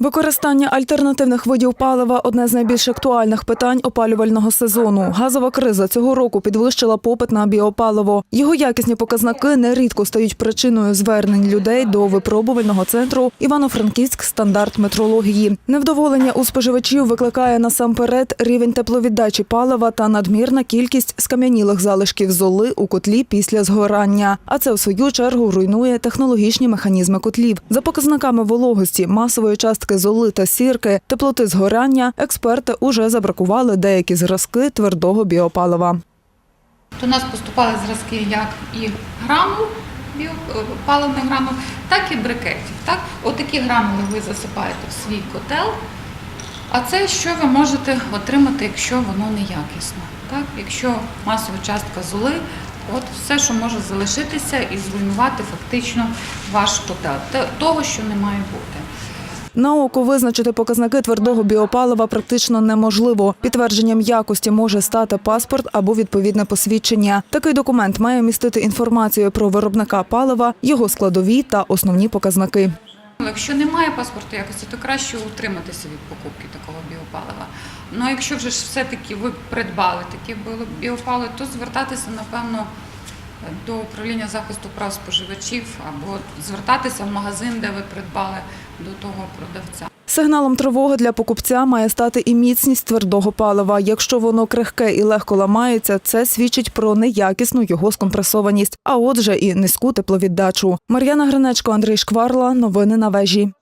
Використання альтернативних видів палива одне з найбільш актуальних питань опалювального сезону. Газова криза цього року підвищила попит на біопаливо. Його якісні показники нерідко стають причиною звернень людей до випробувального центру Івано-Франківськ стандарт метрології. Невдоволення у споживачів викликає насамперед рівень тепловіддачі палива та надмірна кількість скам'янілих залишків золи у котлі після згорання. А це в свою чергу руйнує технологічні механізми котлів. За показниками вологості, масової частки золи та сірки, теплоти згорання, експерти уже забракували деякі зразки твердого біопалива. До нас поступали зразки як і грамул, біо- е, так і брикетів. Так? Отакі грамули ви засипаєте в свій котел, а це що ви можете отримати, якщо воно неякісно. Так? Якщо масова частка золи, от все, що може залишитися і зруйнувати фактично ваш котел. Того, що не має бути. На око визначити показники твердого біопалива практично неможливо. Підтвердженням якості може стати паспорт або відповідне посвідчення. Такий документ має містити інформацію про виробника палива, його складові та основні показники. Ну, Якщо немає паспорту якості, то краще утриматися від покупки такого біопалива. Ну якщо вже ж все-таки ви придбали таке біо- біопаливо, то звертатися, напевно, до управління захисту прав споживачів або звертатися в магазин, де ви придбали до того продавця. Сигналом тривоги для покупця має стати і міцність твердого палива. Якщо воно крихке і легко ламається, це свідчить про неякісну його скомпресованість, а отже і низьку тепловіддачу. Мар'яна Гринечко, Андрій Шкварла. Новини на вежі.